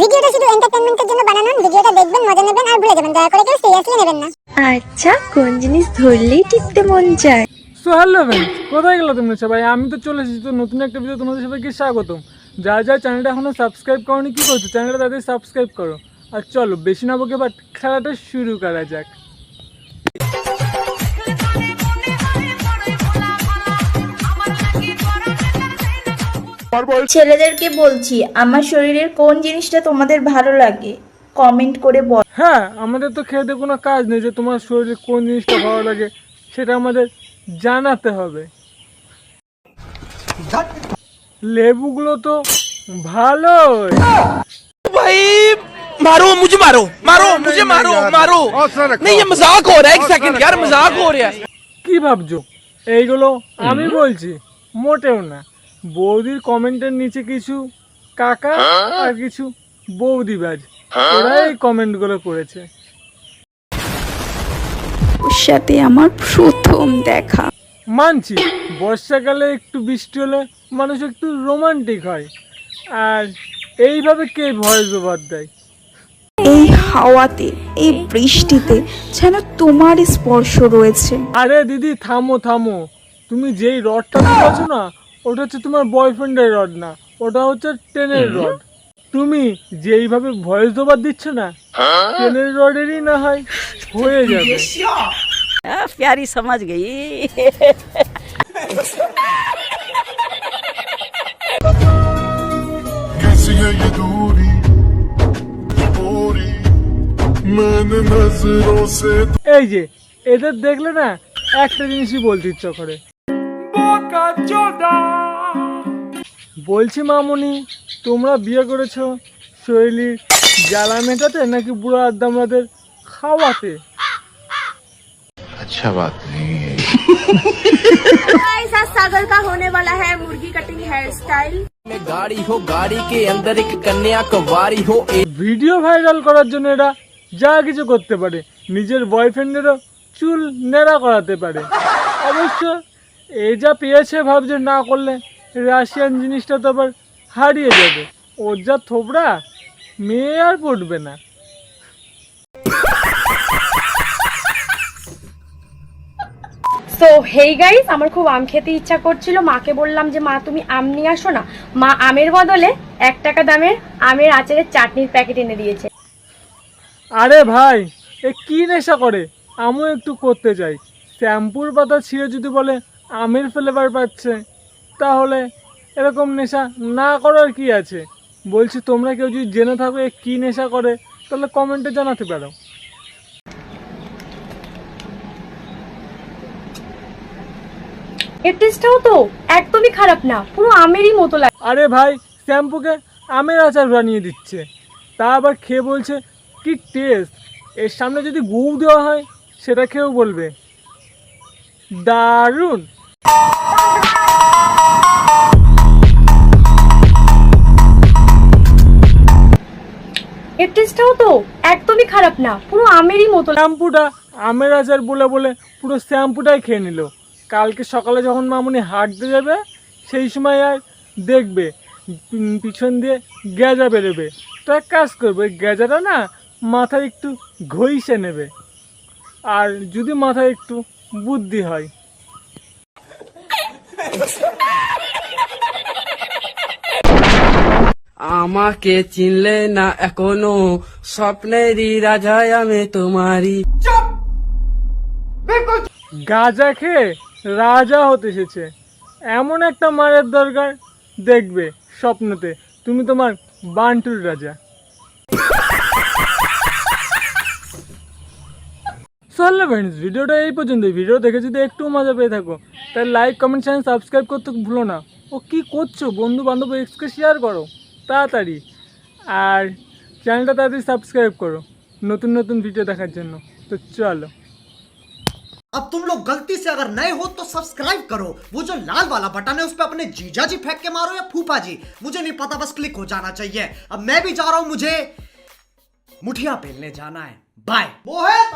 ভিডিওটা শুধু এন্টারটেইনমেন্টের জন্য বানানো ভিডিওটা দেখবেন মজা নেবেন আর ভুলে যাবেন। দয়া করে কেউ সিরিয়াসলি নেবেন না। আচ্ছা কোন জিনিস ধরলেই টিপতে মন চায়? সো হ্যালো ফ্রেন্ডস কোথায় গেলো তোমরা সবাই? আমি তো চলে এসেছি তো নতুন একটা ভিডিও তোমাদের সবাইকে স্বাগতম। যা যা চ্যানেলটা এখনও সাবস্ক্রাইব করনি কি করছ? চ্যানেলটা তাদের সাবস্ক্রাইব করো। আর চলো বেশি না বকে বাট খেলাটা শুরু করা যাক। ছেলেদেরকে বলছি আমার শরীরের কোন জিনিসটা তোমাদের ভালো লাগে কমেন্ট করে বল হ্যাঁ আমাদের তো খেতে কোনো কাজ নেই যে তোমার শরীরে কোন জিনিসটা ভালো লাগে সেটা আমাদের জানাতে হবে লেবুগুলো তো ভালোই भाई मारो मुझे मारो मारो मुझे मारो मारो नहीं ये मजाक हो रहा है एक सेकंड यार मजाक हो रहा है কি ভাবছো এইগুলো আমি বলছি মোটেও না বৌদির কমেন্টের নিচে কিছু কাকা আর কিছু বৌদিবাজ ওরা এই কমেন্টগুলো করেছে। ওর সাথে আমার প্রথম দেখা। মানছি বর্ষাকালে একটু বৃষ্টি হলে মানুষ একটু রোমান্টিক হয়। আর এইভাবে কে ভয়েস ওভার দেয়? এই হাওয়াতে এই বৃষ্টিতে যেন তোমার স্পর্শ রয়েছে। আরে দিদি থামো থামো। তুমি যেই রডটা দিয়েছ না ওটা হচ্ছে তোমার বয়ফ্রেন্ডের রড না ওটা হচ্ছে ট্রেনের রড তুমি যেইভাবে ভয়েস ওভার দিচ্ছ না ট্রেনের রডেরই না হয় হয়ে যাবে आ, प्यारी समझ गई कैसी है ये दूरी पूरी मैंने नजरों से এই যে এদের দেখলে না একটা জিনিসই বলতে ইচ্ছা করে বলছি মামুনি তোমরা বিয়ে করেছো শৈলীর জ্বালা মেটাতে নাকি বুড়ো আড্ডামরাদের খাওয়াতে अच्छा बात नहीं है गाइस आज सागर का होने वाला है मुर्गी कटिंग हेयर स्टाइल में गाड़ी हो गाड़ी के अंदर एक कन्या कुंवारी हो एक ভিডিও ভাইরাল করার জন্য এরা যা কিছু করতে পারে নিজের বয়ফ্রেন্ডেরও চুল নেড়া করাতে পারে অবশ্য এ যা পেয়েছে ভাবছে না করলে রাশিয়ান জিনিসটা তো আবার হারিয়ে যাবে। ওর যা থোবড়া মেয়ে আর পড়বে না। সো হেই গাইস আমার খুব আম খেতে ইচ্ছা করছিল। মাকে বললাম যে মা তুমি আম নিয়ে আসো না? মা আমের বদলে এক টাকা দামের আমের আচারের চাটনির প্যাকেট এনে দিয়েছে। আরে ভাই এ কি নেশা করে? আমিও একটু করতে চাই। শ্যাম্পুর পাতা ছিঁড়ে যদি বলে আমের ফ্লেভার পাচ্ছে তাহলে এরকম নেশা না করার কি আছে? বলছি তোমরা কেউ যদি জেনে থাকো কী নেশা করে তাহলে কমেন্টে জানাতে পারো। এর টেস্টটাও তো একদমই খারাপ না পুরো আমেরই মতো লাগে আরে ভাই শ্যাম্পুকে আমের আচার বানিয়ে দিচ্ছে। তা আবার খেয়ে বলছে কি টেস্ট এর সামনে যদি গু দেওয়া হয় সেটা খেয়েও বলবে। দারুণ! এর টেস্টটাও তো একদমই খারাপ না, পুরো আমেরই মতো। শ্যাম্পুটা আমের আচার বলে বলে পুরো শ্যাম্পুটাই খেয়ে নিল। কালকে সকালে যখন মামুনি হাঁটতে যাবে, সেই সময় আর দেখবে পিছন দিয়ে গেজা বেরোবে। তো এক কাজ করবে গেজাটা না মাথায় একটু ঘইষে নেবে। আর যদি মাথায় একটু বুদ্ধি হয় আমাকে চিনলে না এখনও স্বপ্নেরই রাজায় আমি তোমারই। গাজা খেয়ে রাজা হতে এসেছে। এমন একটা মারের দরকার। দেখবে স্বপ্নতে তুমি তোমার বান্টুর রাজা। চলো ফ্রেন্ডস ভিডিওটা এই পর্যন্ত ভিডিও দেখে যদি একটু মজা পেয়ে থাকো তাহলে লাইক কমেন্ট চ্যানেল সাবস্ক্রাইব করতে ভুলো না ও কি করছো বন্ধু বান্ধব এক্সকে শেয়ার করো তাড়াতাড়ি আর চ্যানেলটা তাড়াতাড়ি সাবস্ক্রাইব করো নতুন নতুন ভিডিও দেখার জন্য তো চলো अब तुम लोग गलती से अगर नए हो तो सब्सक्राइब करो वो जो लाल वाला बटन है उस पर अपने जीजा जी फेंक के मारो या फूफा जी मुझे नहीं पता बस क्लिक हो जाना चाहिए अब मैं भी जा रहा हूं मुझे मुठिया पेलने जाना है बाय मोहित